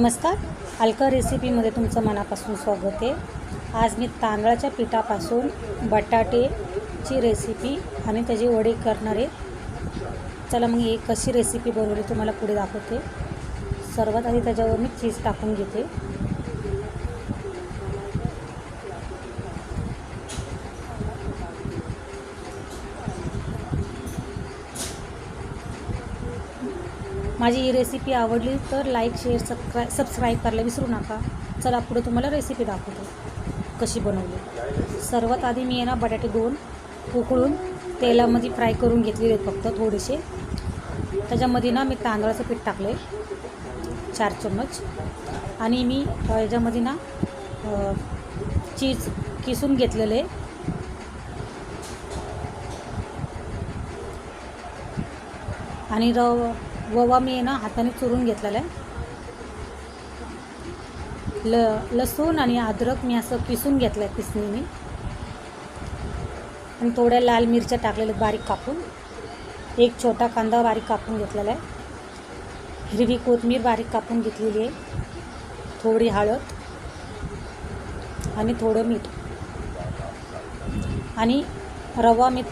नमस्कार. अलका रेसिपीमध्ये तुमचं मनापासून स्वागत आहे. आज मी तांदळाच्या पिठापासून बटाटेची रेसिपी आणि त्याची वडे करणार आहे. चला मग एक कशी रेसिपी बनवली तुम्हाला पुढे दाखवते. सर्वात आधी त्याच्यावर मी चीज टाकून घेते. माझी ही रेसिपी आवडली तर लाईक शेअर सबस्क्राय सबस्क्राईब करायला विसरू नका. चला पुढे तुम्हाला रेसिपी दाखवतो. कशी बनवली. सर्वात आधी मी आहे ना बटाटे दोन उकळून तेलामध्ये फ्राय करून घेतलेले आहेत फक्त थोडेसे. त्याच्यामध्ये ना मी तांदळाचं पीठ टाकले चार चम्मच. आणि मी याच्यामध्ये ना चीज किसून घेतलेले आणि रव ववा मी ना हाताने चुरून घेतलेला आहे. ल लसूण आणि अद्रक मी असं पिसून घेतलं आहे किसणीने आणि थोड्या लाल मिरच्या टाकलेल्या आहेत बारीक कापून. एक छोटा कांदा बारीक कापून घेतलेला आहे. हिरवी कोथिंबीर बारीक कापून घेतलेली आहे. थोडी हळद आणि थोडं मीठ. आणि रवा मी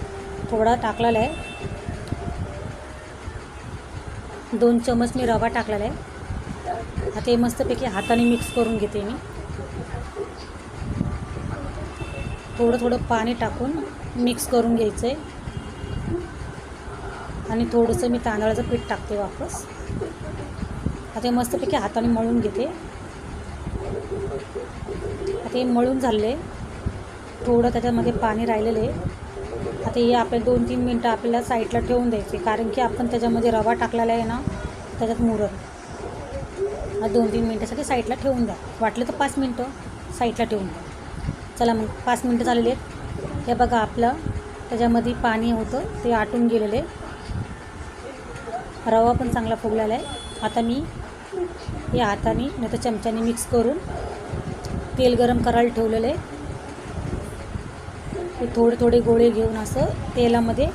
थोडा टाकलेला आहे. दोन चमच मी रवा टाकलेला आहे. आता हे मस्तपैकी हाताने मिक्स करून घेते मी. थोडं थोडं पाणी टाकून मिक्स करून घ्यायचं आहे आणि थोडंसं मी तांदळाचं पीठ टाकते वापस. आता हे मस्तपैकी हाताने मळून घेते. आता हे मळून झाले थोडं त्याच्यामध्ये पाणी राहिलेलं आहे. आता हे आपल्या दोन तीन मिनटं आपल्याला साईडला ठेवून द्यायचे कारण की आपण त्याच्यामध्ये रवा टाकलेला आहे ना त्याच्यात मुरत दोन तीन मिनटासाठी साईडला ठेवून द्या. वाटलं तर पाच मिनटं साईडला ठेवून द्या. चला मग पाच मिनटं झालेली आहेत. हे बघा आपलं त्याच्यामध्ये पाणी होतं ते आटून गेलेले. रवा पण चांगला फुगलेला आहे. आता मी या हाताने नाही तर चमच्याने मिक्स करून तेल गरम करायला ठेवलेलं आहे. हे थोडे थोडे गोळे घेऊन असं तेलामध्ये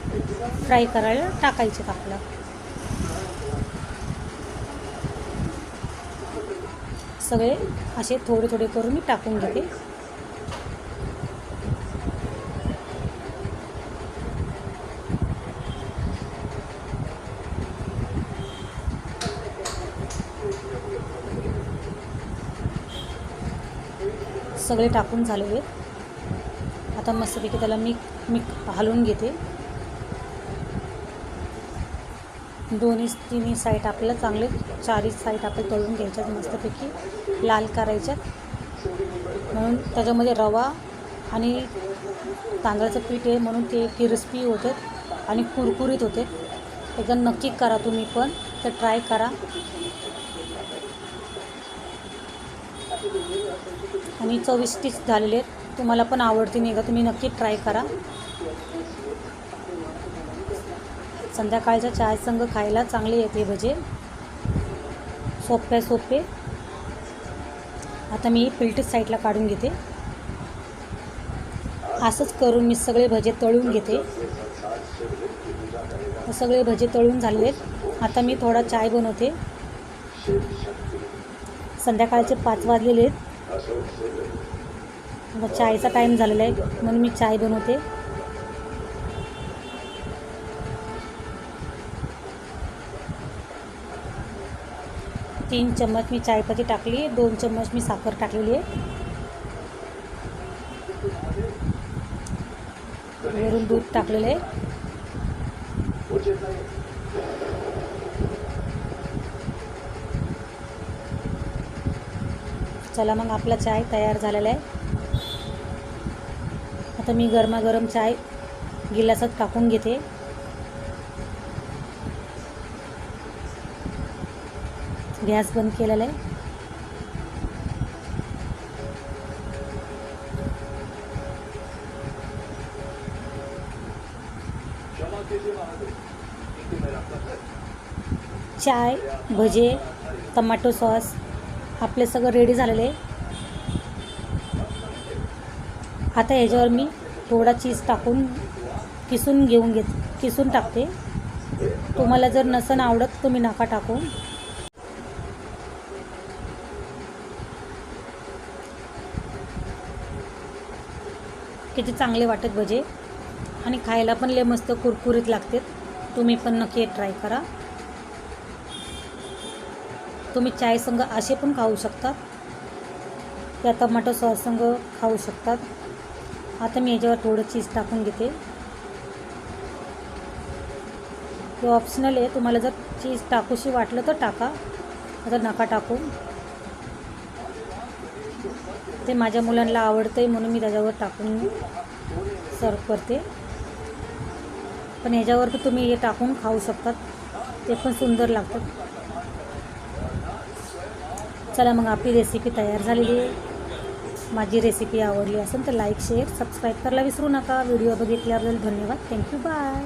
फ्राय करायला टाकायचे आपलं सगळे असे थोडे थोडे करून मी टाकून घेते. सगळे टाकून झालेले. आहेत आता मस्तपैकी त्याला मी मी हलवून घेते. दोन्ही तिन्ही साईड आपल्याला चांगले चारही साईड आपल्याला तळून घ्यायच्यात मस्तपैकी लाल करायच्यात. म्हणून त्याच्यामध्ये रवा आणि तांदळाचं पीठ आहे म्हणून ते क्रिस्पी होते आणि कुरकुरीत होते एकदा नक्की करा तुम्ही पण तर ट्राय करा. आणि चविष्टीच झालेले आहेत. तुम्हाला पण आवडते नाही का तुम्ही नक्की ट्राय करा. संध्याकाळच्या चायसंग खायला चांगले येते भजे. सोपे सोपे. आता मी पिल्टी साईडला काढून घेते. असंच करून मी सगळे भजे तळून घेते. सगळे भजे तळून झालेले आहेत. आता मी थोडा चाय बनवते. संध्याकाळचे पाच वाजलेले आहेत. आता चायचा टाईम झालेला आहे. म्हणून मी चाय बनवते. तीन चम्मच मी चायपत्ती टाकली दोन चम्मच मी साखर टाकलेली आहे. वरून दूध टाकलेलं आहे. चला मग आपला चाय तयार झालेला आहे. आता मी गरमागरम चाय गिलासात टाकून घेते. गॅस बंद केलेला आहे. चाय भजे टमाटो सॉस आपले सगळं रेडी झालेलं आहे. आता याच्यावर मी थोडा चीज टाकून किसून घेऊन घेत किसून टाकते. तुम्हाला जर नसन आवडत तुम्ही नाका टाकू. किती चांगले वाटत भजे. आणि खायला पण लय मस्त कुरकुरीत लागते तुम्ही पण नक्की ट्राय करा. तुम्ही चायसंग असे पण खाऊ शकतात या टमाटो सॉससंग खाऊ शकतात. आता मी याच्यावर थोडं चीज टाकून घेते. हे ऑप्शनल आहे. तुम्हाला जर चीज टाकूशी वाटलं तर टाका. आता नका टाकू. ते माझ्या मुलांना आवडतं आहे म्हणून मी त्याच्यावर टाकून सर्व करते. पण ह्याच्यावर तुम्ही हे टाकून खाऊ शकतात. ते पण सुंदर लागतात. चला मग आपली रेसिपी तयार झालेली आहे. माझी रेसिपी आवडली असेल तर लाईक शेअर सबस्क्राईब करायला विसरू नका. व्हिडिओ बघितल्याबद्दल धन्यवाद. Thank you bye